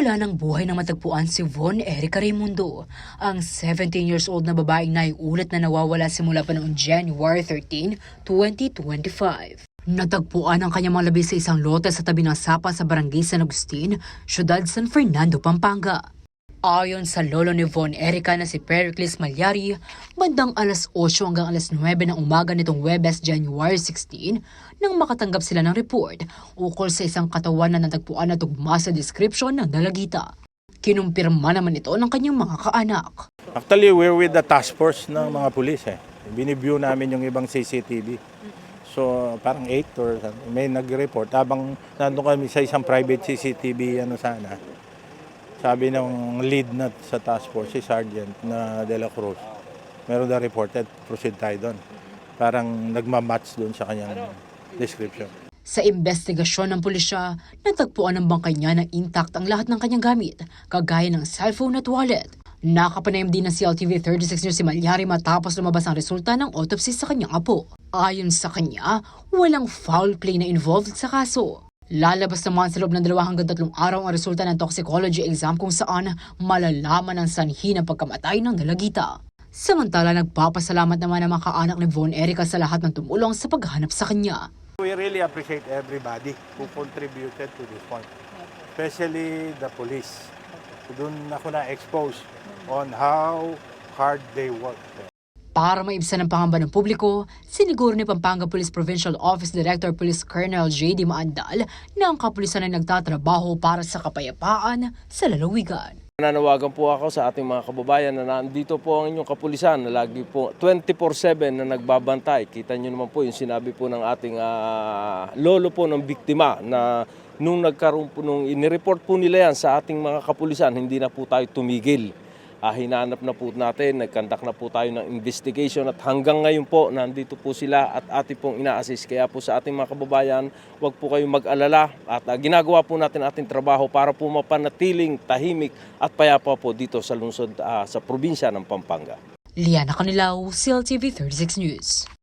Wala ng buhay na matagpuan si Von Erica Raimundo, ang 17 years old na babaeng naiulat na nawawala simula pa noong January 13, 2025. Natagpuan ang kanyang mga labi sa isang lote sa tabi ng sapa sa barangay San Agustin, syudad San Fernando, Pampanga. Ayon sa lolo ni Von Erica na si Pericles Malyari, bandang alas 8 hanggang alas 9 ng umaga nitong Webes January 16 nang makatanggap sila ng report ukol sa isang katawan na natagpuan na tugma sa description ng dalagita. Kinumpirma naman ito ng kanyang mga kaanak. Actually, we're with the task force ng mga pulis eh. Biniview namin yung ibang CCTV. So, parang 8 or. May nag-report. Habang nandun kami sa isang private CCTV, ano sana, sabi ng lead na sa task force, si Sergeant na De La Cruz, meron na reported, proceed tayo doon. Parang nagmamatch doon sa kanyang description. Sa investigasyon ng pulisya, natagpuan ng bangkay niya na intact ang lahat ng kanyang gamit, kagaya ng cellphone at wallet. Nakapanayam din ng CLTV 36 News si Malyari matapos lumabas ang resulta ng autopsy sa kanyang apo. Ayon sa kanya, walang foul play na involved sa kaso. Lalabas naman sa loob ng dalawa hanggang tatlong araw ang resulta ng toxicology exam kung saan malalaman ang sanhi ng pagkamatay ng dalagita. Samantala, nagpapasalamat naman ang mga kaanak ni Von Erica sa lahat ng tumulong sa paghanap sa kanya. We really appreciate everybody who contributed to this one, especially the police. Doon ako na-expose on how hard they work. Para maibsan ang pangamba ng publiko, siniguro ni Pampanga Police Provincial Office Director Police Colonel J.D. Maandal na ang kapulisan ay nagtatrabaho para sa kapayapaan sa lalawigan. Nananawagan po ako sa ating mga kababayan na nandito po ang inyong kapulisan na lagi po 24-7 na nagbabantay. Kita nyo naman po yung sinabi po ng ating ah, lolo po ng biktima na nung nagkaroon po, nung inireport po nila yan sa ating mga kapulisan, hindi na po tayo tumigil. Ah, hinanap na po natin, nagkandak na po tayo ng investigation at hanggang ngayon po nandito po sila at ating pong ina-assist. Kaya po sa ating mga kababayan, huwag po kayong mag-alala at ah, ginagawa po natin ating trabaho para po mapanatiling tahimik at payapa po dito sa lungsod ah, sa probinsya ng Pampanga. Liana Canilaw, CLTV 36 News.